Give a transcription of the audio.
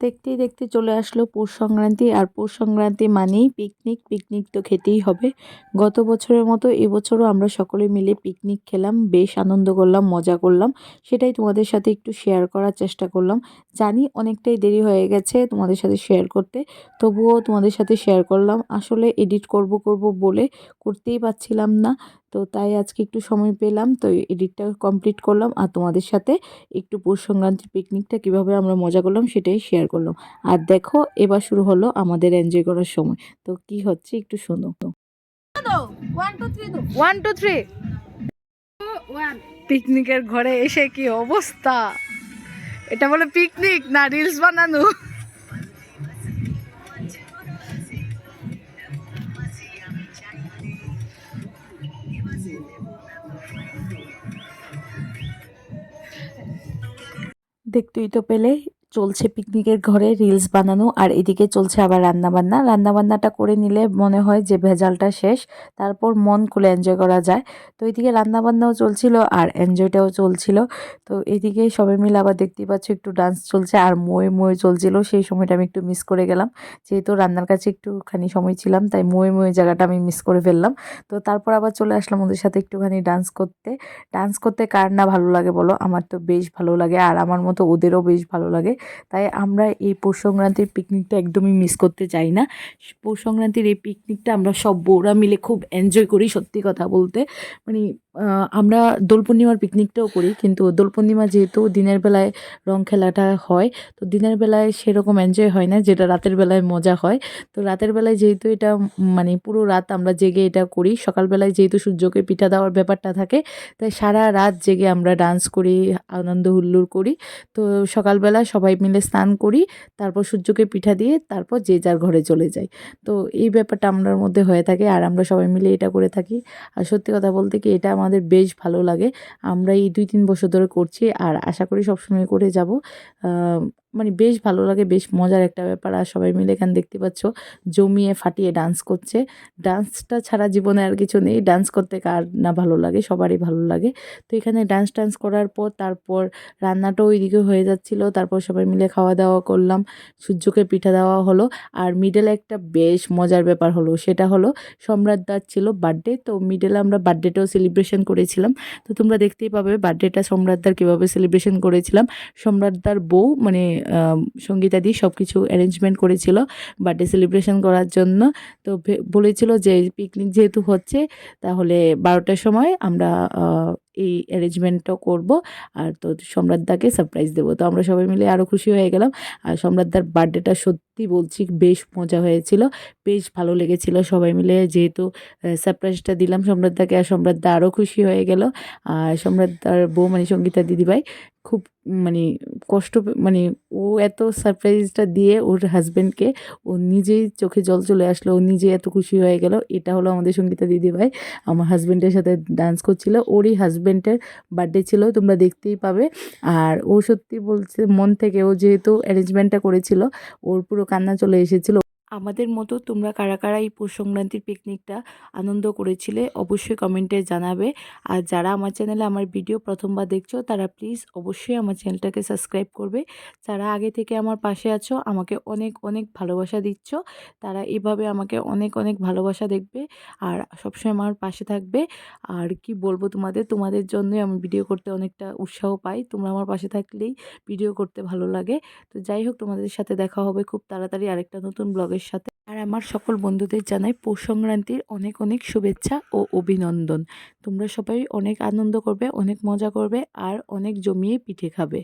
দেখতেই দেখতে চলে আসলো পৌষ সংক্রান্তি। আর পৌষ সংক্রান্তি মানেই পিকনিক পিকনিক তো খেতেই হবে। গত বছরের মতো এবছরও আমরা সকলে মিলে পিকনিক খেলাম, বেশ আনন্দ করলাম, মজা করলাম। সেটাই তোমাদের সাথে একটু শেয়ার করার চেষ্টা করলাম। জানি অনেকটাই দেরি হয়ে গেছে তোমাদের সাথে শেয়ার করতে, তবুও তোমাদের সাথে শেয়ার করলাম। আসলে এডিট করব করব বলে করতেই পারছিলাম না। তো তাই আজকে একটু সময় পেলাম, তো এডিটটা কমপ্লিট করলাম আর তোমাদের সাথে একটু পৌষ সংক্রান্তির পিকনিকটা কীভাবে আমরা মজা করলাম সেটাই শেয়ার করলাম। আর দেখো, এবার শুরু হলো আমাদের এনজয় করার সময়। তো কি হচ্ছে একটু শোনো। ওয়ান টু থ্রি পিকনিকের ঘরে এসে কি অবস্থা? এটা বলে পিকনিক না রিলস বানানো? দেখতেই তো পেলে চলছে পিকনিকের ঘরে রিলস বানানো আর এদিকে চলছে আবার রান্নাবান্না। রান্নাবান্নাটা করে নিলে মনে হয় যে ভেজালটা শেষ, তারপর মন খুলে এনজয় করা যায়। তো এইদিকে রান্নাবান্নাও চলছিল আর এনজয়টাও চলছিল। তো এদিকে সবাই মিলে আবার দেখতেই পাচ্ছ একটু ডান্স চলছে আর ময়ে ময়ে চলছিল, সেই সময়টা আমি একটু মিস করে গেলাম। যেহেতু রান্নার কাছে একটুখানি সময় ছিলাম, তাই ময়ে ময়ে জায়গাটা আমি মিস করে ফেললাম। তো তারপর আবার চলে আসলাম ওদের সাথে একটুখানি ডান্স করতে। ডান্স করতে কার না ভালো লাগে বলো? আমার তো বেশ ভালো লাগে আর আমার মতো ওদেরও বেশ ভালো লাগে। তাই আমরা এই পৌষ সংক্রান্তির পিকনিকটা একদমই মিস করতে চাই না। পৌষ সংক্রান্তির এই পিকনিকটা আমরা সব বউরা মিলে খুব এনজয় করি, সত্যি কথা বলতে। মানে আমরা দোল পূর্ণিমার পিকনিকটাও করি, কিন্তু দোল পূর্ণিমা যেহেতু দিনের বেলায় রং খেলাটা হয়, তো দিনের বেলায় সেরকম এনজয় হয় না, যেটা রাতের বেলায় মজা হয়। তো রাতের বেলায় যেহেতু এটা মানে পুরো রাত আমরা জেগে এটা করি, সকালবেলায় যেহেতু সূর্যকে পিঠা দেওয়ার ব্যাপারটা থাকে, তাই সারা রাত জেগে আমরা ডান্স করি, আনন্দ হুল্লোড় করি। তো সকালবেলা সবাই মিলে স্নান করি, তারপর সূর্যকে পিঠা দিয়ে তারপর যে যার ঘরে চলে যাই। তো এই ব্যাপারটা আমরার মধ্যে হয়ে থাকে আর আমরা সবাই মিলে এটা করে থাকি। আর সত্যি কথা বলতে কি এটা আমাদের বেশ ভালো লাগে। আমরা এই দুই তিন বছর ধরে করছি আর আশা করি সবসময় করে যাব। মানে বেশ ভালো লাগে, বেশ মজার একটা ব্যাপার। আর সবাই মিলে এখানে দেখতে পাচ্ছ, জমিয়ে ফাটিয়ে ডান্স করছে। ডান্সটা ছাড়া জীবনে আর কিছু নেই ডান্স করতে কার না ভালো লাগে, সবারই ভালো লাগে। তো এখানে ডান্স টান্স করার পর, তারপর রান্নাটাও ওইদিকে হয়ে যাচ্ছিল। তারপর সবাই মিলে খাওয়া দাওয়া করলাম, সূর্যকে পিঠা দেওয়া হলো। আর মিডলে একটা বেশ মজার ব্যাপার হলো, সেটা হলো সম্রাটদার ছিল বার্থডে তো মিডলে আমরা বার্থডেটাও সেলিব্রেশন করেছিলাম। তো তোমরা দেখতেই পাবে বার্থডেটা সম্রাটদার কীভাবে সেলিব্রেশন করেছিলাম। সম্রাটদার বউ মানে আম, সঙ্গীতা দিয়ে সব কিছু অ্যারেঞ্জমেন্ট করেছিল বার্থডে সেলিব্রেশন করার জন্য। তো বলেছিল যে পিকনিক যেহেতু হচ্ছে তাহলে বারোটার সময় আমরা এই অ্যারেঞ্জমেন্টটাও করব। আর তো সম্রাটদাকে সারপ্রাইজ দেবো। তো আমরা সবাই মিলে আরও খুশি হয়ে গেলাম। আর সম্রাটদার বার্থডেটা সত্যি বলছি, বেশ মজা হয়েছিল। বেশ ভালো লেগেছিল সবাই মিলে। যেহেতু সারপ্রাইজটা দিলাম সম্রাটদাকে আর সম্রাটদা আরও খুশি হয়ে গেল। আর সম্রাটদার বউ মানে সঙ্গীতা দিদিভাই খুব মানে কষ্ট মানে ও এত সারপ্রাইজটা দিয়ে ওর হাজব্যান্ডকে ও নিজেই চোখে জল চলে আসলো। ও নিজে এত খুশি হয়ে গেল। এটা হলো আমাদের সঙ্গীতা দিদিভাই। আমার হাজব্যান্ডের সাথে ডান্স করছিল। ওরই হাজব্যান্ডের বার্থডে ছিল, তোমরা দেখতেই পাবে। আর ও সত্যি বলছে, মন থেকে ও যেহেতু অ্যারেঞ্জমেন্টটা করেছিল, ওর পুরো কান্না চলে এসেছিল। আমাদের মতো তোমরা কারা কারা এই পৌষ সংক্রান্তির পিকনিকটা আনন্দ করেছিলে অবশ্যই কমেন্টে জানাবে। আর যারা আমার চ্যানেলে আমার ভিডিও প্রথমবার দেখছ, তারা প্লিজ অবশ্যই আমার চ্যানেলটাকে সাবস্ক্রাইব করবে। যারা আগে থেকে আমার পাশে আছো, আমাকে অনেক অনেক ভালোবাসা দিচ্ছ। তারা এভাবে আমাকে অনেক অনেক ভালোবাসা দেখবে আর সবসময় আমার পাশে থাকবে। আর কি বলব তোমাদের তোমাদের জন্যই আমি ভিডিও করতে অনেকটা উৎসাহ পাই। তোমরা আমার পাশে থাকলেই ভিডিও করতে ভালো লাগে। তো যাই হোক, তোমাদের সাথে দেখা হবে খুব তাড়াতাড়ি আরেকটা নতুন ব্লগের সাথে আর আমার সকল বন্ধুদের জানাই পৌষ সংক্রান্তির অনেক অনেক শুভেচ্ছা ও অভিনন্দন তোমরা সবাই অনেক আনন্দ করবে অনেক মজা করবে আর অনেক জমিয়ে পিঠে খাবে